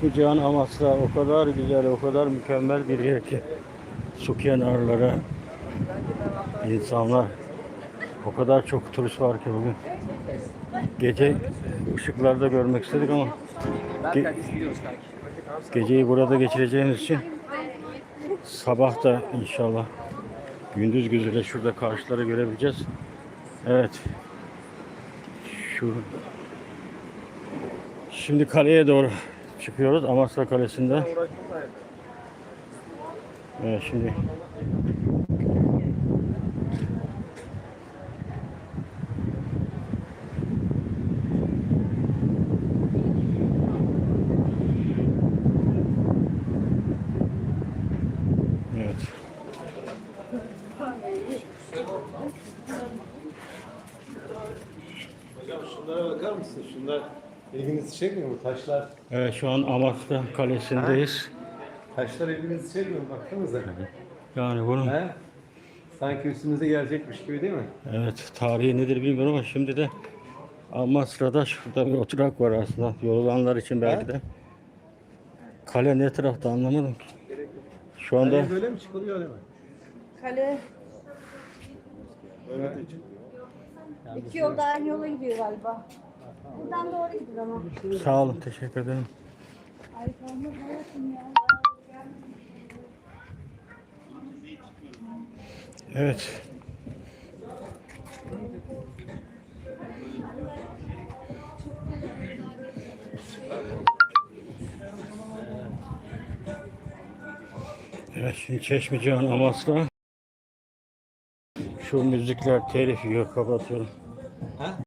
Çeşmecihan Amasra o kadar güzel, o kadar mükemmel bir yer ki. Su kenarları, insanlar, o kadar çok turist var ki bugün. Gece ışıklarda görmek istedik ama ge- geceyi burada geçireceğimiz için sabah da inşallah gündüz gözüyle şurada karşıları görebileceğiz. Evet. Şu Şimdi kaleye doğru çıkıyoruz. Amasra Kalesi'nde. Evet şimdi Evet. Hocam şunlara bakar mısın? Şunlar ilginizi çekmiyor mu? Taşlar. Evet şu an Amasra Kalesi'ndeyiz. Taşlar ilginizi çekmiyor mu? Baksanıza. Yani bunun He? Sanki üstümüze gelecekmiş gibi değil mi? evet tarihi nedir bilmiyorum ama şimdi de Amasra'da şurada bir oturak var aslında. Yorulanlar için belki de. Kale ne tarafta anlamadım ki. Şu anda böyle mi çıkılıyor öyle mi? Kale Böyle de çıkıyor. iki yolda aynı yola gidiyor galiba. Buradan doğru gidiyor ama. sağ olun teşekkür ederim. Ay hayatım ya. Evet. Evet şimdi Çeşmecihan Amasra. Şu müzikler telif yiyor kapatıyorum. Ha?